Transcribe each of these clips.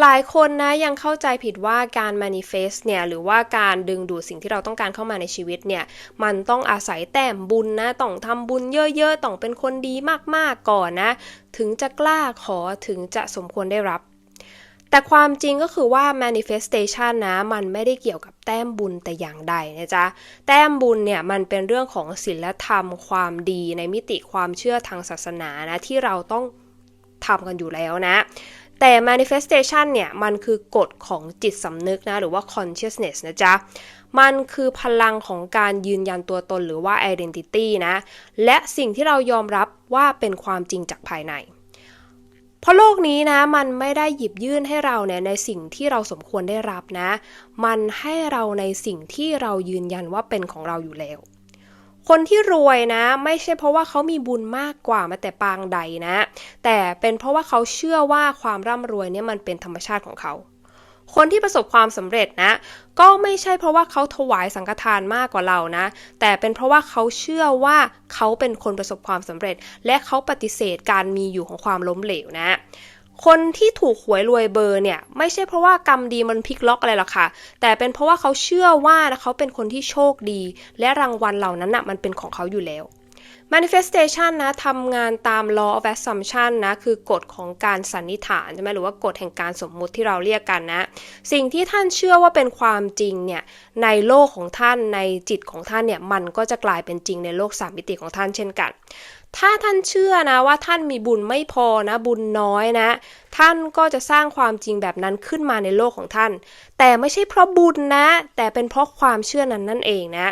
หลายคนนะยังเข้าใจผิดว่าการ manifest เนี่ยหรือว่าการดึงดูดสิ่งที่เราต้องการเข้ามาในชีวิตเนี่ยมันต้องอาศัยแต้มบุญนะต้องทำบุญเยอะๆ ต้องเป็นคนดีมากๆก่อนนะ ถึงจะกล้าขอถึงจะสมควรได้รับ แต่ความจริงก็คือว่า manifestation นะมันไม่ได้เกี่ยวกับแต้มบุญแต่อย่างใดนะจ๊ะแต้มบุญเนี่ยมันเป็นเรื่องของศีลธรรม ความดีในมิติความเชื่อทางศาสนานะที่เราต้องทำกันอยู่แล้วนะ แต่ manifestation เนี่ย มันคือกฎของจิตสำนึกนะ หรือว่า consciousness นะจ๊ะ มันคือพลังของการยืนยันตัวตนหรือว่า identity นะ และสิ่งที่เรายอมรับว่าเป็นความจริงจากภายใน เพราะโลกนี้นะ มันไม่ได้หยิบยื่นให้เราเนี่ยในสิ่งที่เราสมควรได้รับนะ มันให้เราในสิ่งที่เรายืนยันว่าเป็นของเราอยู่แล้ว คนที่รวยนะ ไม่ใช่เพราะว่าเขามีบุญมากกว่ามาแต่ปางใดนะ แต่เป็นเพราะว่าเขาเชื่อว่าความร่ำรวยเนี่ยมันเป็นธรรมชาติของเขา คนที่ประสบความสำเร็จนะ ก็ไม่ใช่เพราะว่าเขาถวายสังฆทานมากกว่าเรานะ แต่เป็นเพราะว่าเขาเชื่อว่าเขาเป็นคนประสบความสำเร็จ และเขาปฏิเสธการมีอยู่ของความล้มเหลวนะ คนที่ถูกหวยรวยเบอร์เนี่ยไม่ใช่เพราะว่ากรรมดีมันพลิกล็อกอะไรหรอกค่ะ แต่เป็นเพราะว่าเขาเชื่อว่าเขาเป็นคนที่โชคดี และรางวัลเหล่านั้นนะมันเป็นของเขาอยู่แล้ว manifestation นะทำงานตาม law of assumption นะ คือกฎของการสันนิษฐานใช่ไหมหรือว่ากฎแห่งการสมมุติที่เราเรียกกันนะ สิ่งที่ท่านเชื่อว่าเป็นความจริงเนี่ย ในโลกของท่านในจิตของท่านเนี่ย มันก็จะกลายเป็นจริงในโลกสามมิติของท่านเช่นกัน ถ้าท่านเชื่อนะว่าท่านมีบุญไม่พอนะ บุญน้อยนะ ท่านก็จะสร้างความจริงแบบนั้นขึ้นมาในโลกของท่าน แต่ไม่ใช่เพราะบุญนะ แต่เป็นเพราะความเชื่อนั้นนั่นเองนะ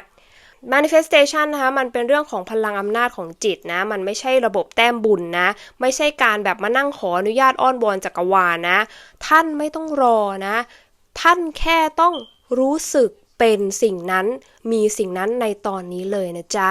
manifestation นะคะมันเป็นเรื่องของพลังอำนาจของจิตนะ มันไม่ใช่ระบบแต้มบุญนะ ไม่ใช่การแบบมานั่งขออนุญาตอ้อนวอนจักรวาลนะ ท่านไม่ต้องรอนะ ท่านแค่ต้องรู้สึกเป็นสิ่งนั้นมีสิ่งนั้นในตอนนี้เลยนะจ๊ะ